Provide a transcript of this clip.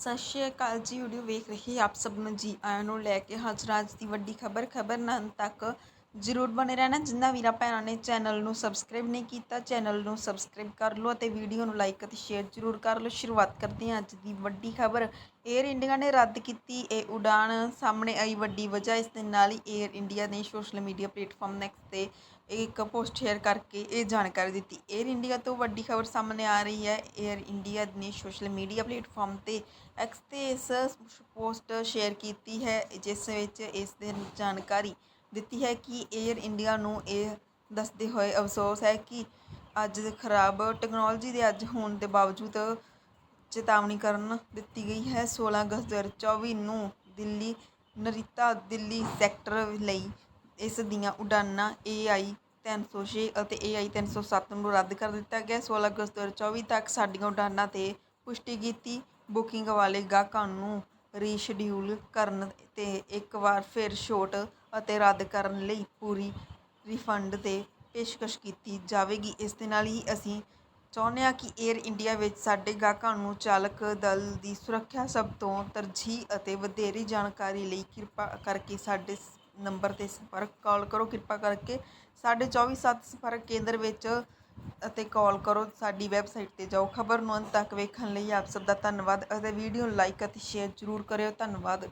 ਸਤਿ ਸ਼੍ਰੀ ਅਕਾਲ ਜੀ, ਵੀਡੀਓ ਵੇਖ ਰਹੇ ਆਪ ਸਭ ਨੂੰ ਜੀ ਆਇਆਂ ਨੂੰ ਲੈ ਕੇ ਹਾਜ਼ਰ ਅੱਜ ਦੀ ਵੱਡੀ ਖਬਰ ਖਬਰ ਨਾਲ ਤੱਕ ਜ਼ਰੂਰ ਬਣੇ ਰਹਿਣਾ। ਜਿੰਨਾ ਵੀਰਾ ਭੈਣਾਂ ਨੇ ਚੈਨਲ ਨੂੰ ਸਬਸਕ੍ਰਾਈਬ ਨਹੀਂ ਕੀਤਾ, ਚੈਨਲ ਨੂੰ ਸਬਸਕ੍ਰਾਈਬ ਕਰ ਲਓ ਅਤੇ ਵੀਡੀਓ ਨੂੰ ਲਾਈਕ ਅਤੇ ਸ਼ੇਅਰ ਜ਼ਰੂਰ ਕਰ ਲਓ। ਸ਼ੁਰੂਆਤ ਕਰਦੇ ਹਾਂ ਅੱਜ ਦੀ ਵੱਡੀ ਖਬਰ। 에ਅਰ ਇੰਡੀਆ ਨੇ ਰੱਦ ਕੀਤੀ ਇਹ ਉਡਾਨ ਸਾਹਮਣੇ ਆਈ ਵੱਡੀ ਵਜ੍ਹਾ, ਇਸ ਦੇ ਨਾਲ ਹੀ 에ਅਰ ਇੰਡੀਆ ਨੇ ਸੋਸ਼ਲ ਮੀਡੀਆ ਪਲੇਟਫਾਰਮ ਨੈਕਸ ਤੇ ਇੱਕ ਪੋਸਟ ਸ਼ੇਅਰ ਕਰਕੇ ਇਹ ਜਾਣਕਾਰੀ ਦਿੱਤੀ। 에ਅਰ ਇੰਡੀਆ ਤੋਂ ਵੱਡੀ ਖਬਰ ਸਾਹਮਣੇ ਆ ਰਹੀ ਹੈ। 에ਅਰ ਇੰਡੀਆ ਨੇ ਸੋਸ਼ਲ ਮੀਡੀਆ ਪਲੇਟਫਾਰਮ ਤੇ ਐਕਸ ਤੇ ਇਸ ਪੋਸਟ ਸ਼ੇਅਰ ਕੀਤੀ ਹੈ, ਜਿਸ ਵਿੱਚ ਇਸ ਦੇ ਜਾਣਕਾਰੀ ਦਿੱਤੀ ਹੈ ਕਿ ਏਅਰ ਇੰਡੀਆ ਨੂੰ ਇਹ ਦੱਸਦੇ ਹੋਏ ਅਫਸੋਸ ਹੈ ਕਿ ਅੱਜ ਖਰਾਬ ਟੈਕਨੋਲੋਜੀ ਦੇ ਅੱਜ ਹੋਣ ਦੇ ਬਾਵਜੂਦ ਚੇਤਾਵਨੀ ਕਰਨ ਦਿੱਤੀ ਗਈ ਹੈ। 16 ਅਗਸਤ 2024 ਨੂੰ ਦਿੱਲੀ, ਨਰੀਤਾ ਦਿੱਲੀ ਸੈਕਟਰ ਲਈ ਇਸ ਦੀਆਂ ਉਡਾਨਾਂ AI 306 ਅਤੇ AI 307 ਨੂੰ ਰੱਦ ਕਰ ਦਿੱਤਾ ਗਿਆ। 16 ਅਗਸਤ 2024 ਤੱਕ ਸਾਡੀਆਂ ਉਡਾਨਾਂ ਤੇ ਪੁਸ਼ਟੀ ਕੀਤੀ। ਬੁਕਿੰਗ ਵਾਲੇ ਗਾਹਕਾਂ ਨੂੰ ਰੀਸ਼ਡਿਊਲ ਕਰਨ ਤੇ ਇੱਕ ਵਾਰ ਫਿਰ ਛੋਟ ਅਤੇ ਰੱਦ ਕਰਨ ਲਈ ਪੂਰੀ ਰਿਫੰਡ ਤੇ ਪੇਸ਼ਕਸ਼ ਕੀਤੀ ਜਾਵੇਗੀ। ਇਸ ਦੇ ਨਾਲ ਹੀ ਅਸੀਂ ਚਾਹੁੰਦੇ ਹਾਂ ਕਿ 에ਅਰ ਇੰਡੀਆ ਵਿੱਚ ਸਾਡੇ ਗਾਹਕਾਂ ਨੂੰ ਚਾਲਕ ਦਲ ਦੀ ਸੁਰੱਖਿਆ ਸਭ ਤੋਂ ਤਰਜੀਹ ਅਤੇ ਵਧੇਰੇ ਜਾਣਕਾਰੀ ਲਈ ਕਿਰਪਾ ਕਰਕੇ ਸਾਡੇ ਨੰਬਰ 'ਤੇ ਸੰਪਰਕ ਕਾਲ ਕਰੋ। ਕਿਰਪਾ ਕਰਕੇ ਸਾਡੇ 24/7 ਸੰਪਰਕ ਕੇਂਦਰ ਵਿੱਚ ਅਤੇ ਕਾਲ ਕਰੋ। ਸਾਡੀ ਵੈਬਸਾਈਟ ਤੇ ਜਾਓ। ਖਬਰ ਨੂੰ ਅੰਤ ਤੱਕ ਵੇਖਣ ਲਈ ਆਪ ਸਭ ਦਾ ਧੰਨਵਾਦ ਅਤੇ ਵੀਡੀਓ ਨੂੰ ਲਾਈਕ ਅਤੇ ਸ਼ੇਅਰ ਜ਼ਰੂਰ ਕਰਿਓ। ਧੰਨਵਾਦ।